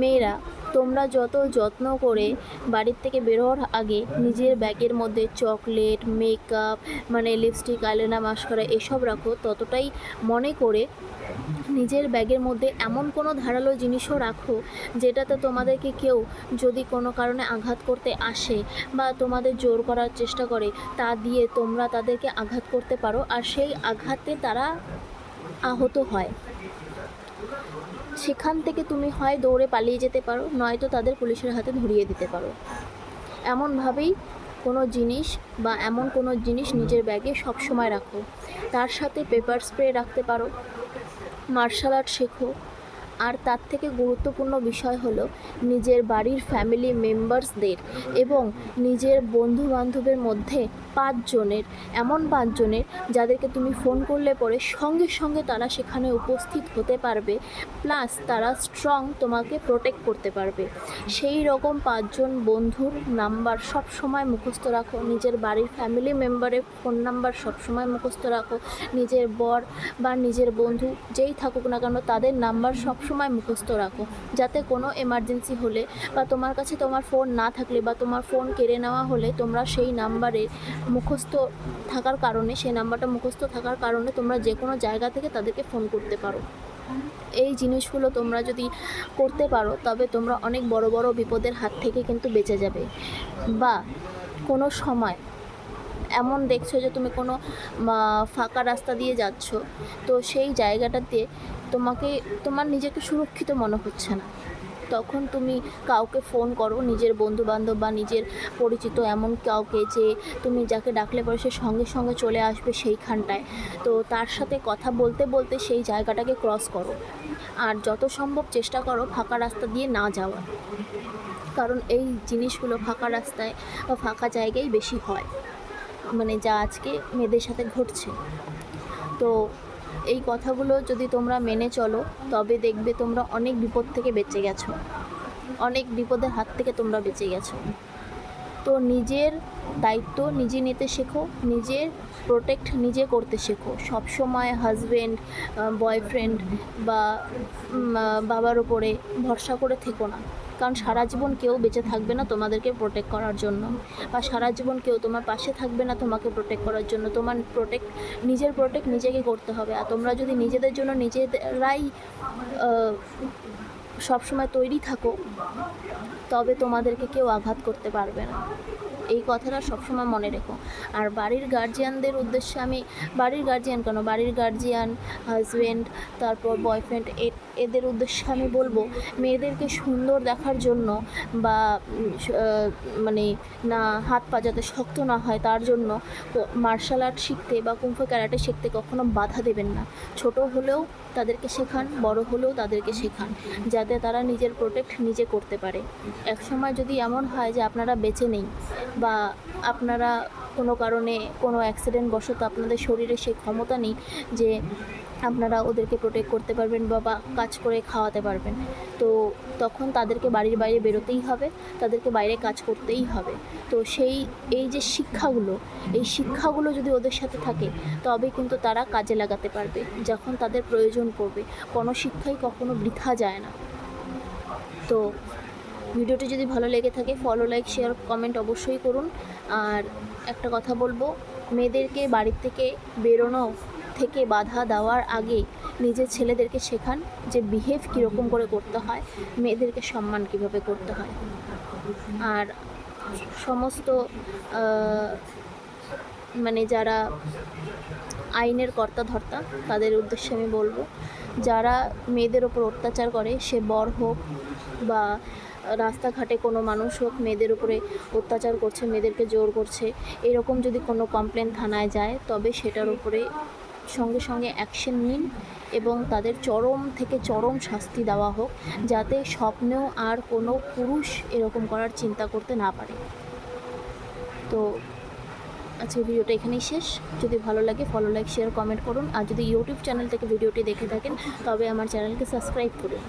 মেয়েরা, তোমরা যত যত্ন করে বাড়ির থেকে বেরোর আগে নিজের ব্যাগের মধ্যে চকলেট মেকআপ মানে লিপস্টিক আইলাইনার মাস্কারা এসব রাখো, ততটাই মনে করে নিজের ব্যাগের মধ্যে এমন কোনো ধারালো জিনিসও রাখো যেটাতে তোমাদেরকে কেউ যদি কোনো কারণে আঘাত করতে আসে বা তোমাদের জোর করার চেষ্টা করে, তা দিয়ে তোমরা তাদেরকে আঘাত করতে পারো। আর সেই আঘাতে তারা আহত হয়। সেখান থেকে তুমি হয় দৌড়ে পালিয়ে যেতে পারো, নয়তো তাদের পুলিশের হাতে ধরিয়ে দিতে পারো। এমনভাবেই কোনো জিনিস বা এমন কোনো জিনিস নিজের ব্যাগে সবসময় রাখো। তার সাথে পেপার স্প্রে রাখতে পারো। মার্শাল আর্ট শেখো। আর তার থেকে গুরুত্বপূর্ণ বিষয় হলো নিজের বাড়ির ফ্যামিলি মেম্বার্সদের এবং নিজের বন্ধু বান্ধবের মধ্যে পাঁচজনের, এমন পাঁচজনের যাদেরকে তুমি ফোন করলে পরে সঙ্গে সঙ্গে তারা সেখানে উপস্থিত হতে পারবে প্লাস তারা স্ট্রং তোমাকে প্রোটেক্ট করতে পারবে। সেই রকম পাঁচজন বন্ধুর নাম্বার সব সময় মুখস্থ রাখো, নিজের বাড়ির ফ্যামিলি মেম্বারের ফোন নাম্বার সব সময় মুখস্থ রাখো, নিজের বর বা নিজের বন্ধু যেই থাকুক না কেন তাদের নাম্বার সব সময় মুখস্থ রাখো। যাতে কোনো এমার্জেন্সি হলে বা তোমার কাছে তোমার ফোন না থাকলে বা তোমার ফোন কেড়ে নেওয়া হলে তোমরা সেই নাম্বারে মুখস্থ থাকার কারণে, সেই নাম্বারটা মুখস্থ থাকার কারণে তোমরা যে কোনো জায়গা থেকে তাদেরকে ফোন করতে পারো। এই জিনিসগুলো তোমরা যদি করতে পারো, তবে তোমরা অনেক বড় বড় বিপদের হাত থেকে কিন্তু বেঁচে যাবে। বা কোনো সময় এমন দেখছ যে তুমি কোনো ফাঁকা রাস্তা দিয়ে যাচ্ছ। তো সেই জায়গাটাতে তোমাকে, তোমার নিজেকে সুরক্ষিত মনে হচ্ছে না। তখন তুমি কাউকে ফোন করো, নিজের বন্ধু বান্ধব বা নিজের পরিচিত এমন কাউকে যে তুমি যাকে ডাকলে পরে সে সঙ্গে সঙ্গে চলে আসবে সেইখানটায়। তো তার সাথে কথা বলতে বলতে সেই জায়গাটাকে ক্রস করো। আর যত সম্ভব চেষ্টা করো ফাঁকা রাস্তা দিয়ে না যাওয়ার। কারণ এই জিনিসগুলো ফাঁকা রাস্তায় বা ফাঁকা জায়গায় বেশি হয়। মানে যা আজকে মেয়েদের সাথে ঘটছে। তো এই কথাগুলো যদি তোমরা মেনে চলো, তবে দেখবে তোমরা অনেক বিপদ থেকে বেঁচে গেছো। অনেক বিপদের হাত থেকে তোমরা বেঁচে গেছো। তো নিজের দায়িত্ব নিজে নিতে শেখো, নিজের প্রোটেক্ট নিজে করতে শেখো। সবসময় হাজবেন্ড বয়ফ্রেন্ড বা বাবার ওপরে ভরসা করে থেকো না। কারণ সারা জীবন কেউ বেঁচে থাকবে না তোমাদেরকে প্রোটেক্ট করার জন্য। বা সারা জীবন কেউ তোমার পাশে থাকবে না তোমাকে প্রোটেক্ট করার জন্য। তোমার প্রোটেক্ট নিজের প্রোটেক্ট নিজেকে করতে হবে। আর তোমরা যদি নিজেদের জন্য নিজেরাই সবসময় তৈরি থাকো তবে তোমাদেরকে কেউ আঘাত করতে পারবে না। এই কথাটা সবসময় মনে রেখো। আর বাড়ির গার্জিয়ানদের উদ্দেশ্যে আমি, বাড়ির গার্জিয়ান কেন? বাড়ির গার্জিয়ান হাজব্যান্ড তারপর বয়ফ্রেন্ড এদের উদ্দেশ্যে আমি বলব, মেয়েদেরকে সুন্দর দেখার জন্য বা মানে না, হাত পা যাতে শক্ত না হয় তার জন্য মার্শাল আর্ট শিখতে বা কুম্ফ ক্যারাটে শিখতে কখনো বাধা দেবেন না। ছোট হলেও তাদেরকে শেখান, বড় হলেও তাদেরকে শেখান, যাতে তারা নিজের প্রোটেক্ট নিজে করতে পারে। একসময় যদি এমন হয় যে আপনারা বেঁচে নেই বা আপনারা কোনো কারণে কোনো অ্যাক্সিডেন্ট বশত আপনাদের শরীরে সেই ক্ষমতা নেই যে আপনারা ওদেরকে প্রোটেক্ট করতে পারবেন বা কাজ করে খাওয়াতে পারবেন, তো তখন তাদেরকে বাড়ির বাইরে বেরোতেই হবে, তাদেরকে বাইরে কাজ করতেই হবে। তো সেই, এই যে শিক্ষাগুলো, এই শিক্ষাগুলো যদি ওদের সাথে থাকে তবে কিন্তু তারা কাজে লাগাতে পারবে, যখন তাদের প্রয়োজন পড়বে। কোনো শিক্ষাই কখনো বৃথা যায় না। তো ভিডিওটি যদি ভালো লেগে থাকে ফলো লাইক শেয়ার কমেন্ট অবশ্যই করুন। আর একটা কথা বলব, মেয়েদেরকে বাড়ির থেকে বেরোনো থেকে বাধা দেওয়ার আগে নিজের ছেলেদেরকে শেখান যে বিহেভ কীরকম করে করতে হয়, মেয়েদেরকে সম্মান কীভাবে করতে হয়। আর সমস্ত মানে যারা আইনের কর্তা ধর্তা তাদের উদ্দেশ্যে আমি বলব, যারা মেয়েদের ওপর অত্যাচার করে, সে বর হোক বা রাস্তাঘাটে কোনো মানুষ হোক, মেয়েদের উপরে অত্যাচার করছে, মেয়েদেরকে জোর করছে, এরকম যদি কোনো কমপ্লেন থানায় যায়, তবে সেটার উপরে সঙ্গে সঙ্গে অ্যাকশন নিন এবং তাদের চরম থেকে চরম শাস্তি দেওয়া হোক, যাতে স্বপ্নেও আর কোনো পুরুষ এরকম করার চিন্তা করতে না পারে। তো আজকে ভিডিওটা এখানেই শেষ। যদি ভালো লাগে ফলো লাইক শেয়ার কমেন্ট করুন। আর যদি ইউটিউব চ্যানেল থেকে ভিডিওটি দেখে থাকেন, তবে আমার চ্যানেলকে সাবস্ক্রাইব করুন।